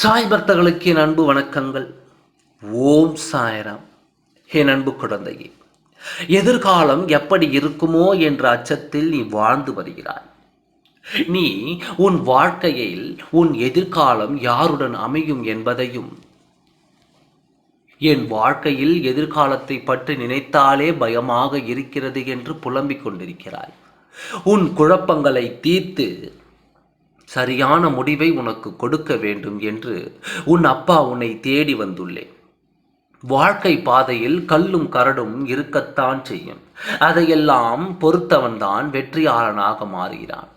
சாய் பக்தர்களுக்கு என் அன்பு வணக்கங்கள். ஓம் சாய்ராம். என் அன்பு குழந்தையே எதிர்காலம் எப்படி இருக்குமோ என்ற அச்சத்தில் நீ வாழ்ந்து வருகிறாய். நீ உன் வாழ்க்கையில் உன் எதிர்காலம் யாருடன் அமையும் என்பதையும் என் வாழ்க்கையில் எதிர்காலத்தை பற்றி நினைத்தாலே பயமாக இருக்கிறது என்று புலம்பிக் கொண்டிருக்கிறாய். உன் குழப்பங்களை தீர்த்து சரியான முடிவை உனக்கு கொடுக்க வேண்டும் என்று உன் அப்பா உன்னை தேடி வந்துள்ளேன் வாழ்க்கை பாதையில் கல்லும் கரடும் இருக்கத்தான் செய்யும். அதையெல்லாம் பொறுத்தவன்தான் வெற்றியாளனாக மாறுகிறான்.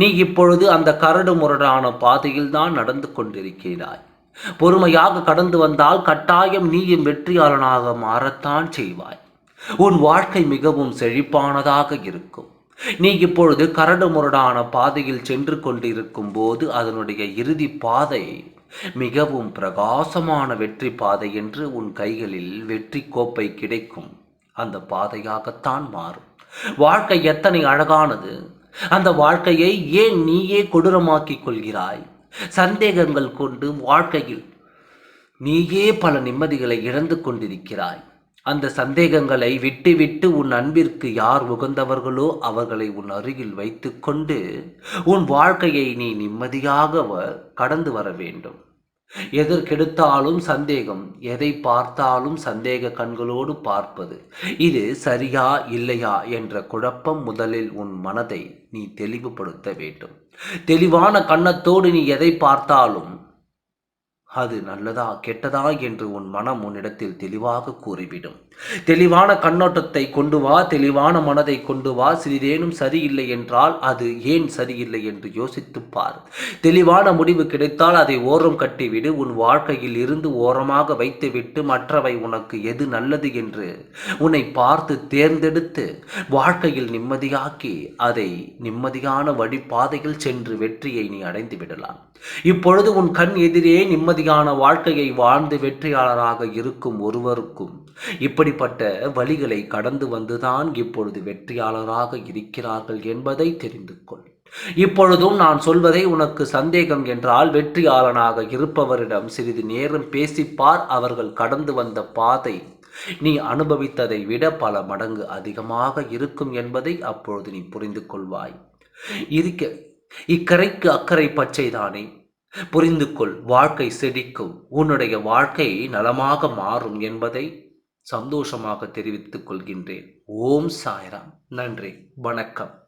நீ இப்பொழுது அந்த கரடு முரடான பாதையில் தான் நடந்து கொண்டிருக்கிறாய். பொறுமையாக கடந்து வந்தால் கட்டாயம் நீயும் வெற்றியாளனாக மாறத்தான் செய்வாய். உன் வாழ்க்கை மிகவும் செழிப்பானதாக இருக்கும். நீ இப்பொழுது கரடு முரடான பாதையில் சென்று கொண்டிருக்கும் போது அதனுடைய இறுதி பாதை மிகவும் பிரகாசமான வெற்றி பாதை என்று உன் கைகளில் வெற்றி கோப்பை கிடைக்கும். அந்த பாதையாகத்தான் மாறும். வாழ்க்கை எத்தனை அழகானது. அந்த வாழ்க்கையை ஏன் நீயே கொடூரமாக்கிக் கொள்கிறாய். சந்தேகங்கள் கொண்டு வாழ்க்கையில் நீயே பல நிம்மதிகளை இழந்து கொண்டிருக்கிறாய். அந்த சந்தேகங்களை விட்டுவிட்டு உன் அன்பிற்கு யார் உகந்தவர்களோ அவர்களை உன் அருகில் வைத்துக்கொண்டு உன் வாழ்க்கையை நீ நிம்மதியாக வ- கடந்து வர வேண்டும். எதற்கெடுத்தாலும் சந்தேகம் எதை பார்த்தாலும் சந்தேக கண்களோடு பார்ப்பது. இது சரியா இல்லையா என்ற குழப்பம் முதலில் உன் மனதை நீ தெளிவுபடுத்த வேண்டும். தெளிவான கண்ணத்தோடு நீ எதை பார்த்தாலும் அது நல்லதா கெட்டதா என்று உன் மனம் உன்னிடத்தில் தெளிவாக கூறிவிடும். தெளிவான கண்ணோட்டத்தை கொண்டு வா தெளிவான மனதை கொண்டு வா. சிறிதேனும் சரியில்லை என்றால் அது ஏன் சரியில்லை என்று யோசித்துப் பார். தெளிவான முடிவு கிடைத்தால் அதை ஓரம் கட்டிவிடு. உன் வாழ்க்கையில் இருந்து ஓரமாக வைத்துவிட்டு மற்றவை உனக்கு எது நல்லது என்று உன்னை பார்த்து தேர்ந்தெடுத்து வாழ்க்கையில் நிம்மதியாக்கி அதை நிம்மதியான வழிபாதையில் சென்று வெற்றியை நீ அடைந்து விடலாம். இப்பொழுது உன் கண் எதிரே நிம்மதி நிம்மதியான வாழ்க்கையை வாழ்ந்து வெற்றியாளராக இருக்கும் ஒருவருக்கும் இப்படிப்பட்ட வழிகளை கடந்து வந்துதான் இப்பொழுது வெற்றியாளராக இருக்கிறார்கள் என்பதை தெரிந்து கொள். இப்பொழுதும் நான் சொல்வதை உனக்கு சந்தேகம் என்றால் வெற்றியாளனாக இருப்பவரிடம் சிறிது நேரம் பேசிப்பார். அவர்கள் கடந்து வந்த பாதை நீ அனுபவித்ததை விட பல மடங்கு அதிகமாக இருக்கும் என்பதை அப்பொழுது நீ புரிந்து கொள்வாய். இருக்க இக்கரைக்கு அக்கறை பச்சைதானே? புரிந்து கொள் வாழ்க்கை செழிக்கும். உன்னுடைய வாழ்க்கை நலமாக மாறும் என்பதை சந்தோஷமாக தெரிவித்துக் கொள்கின்றேன். ஓம் சாய்ராம். நன்றி. வணக்கம்.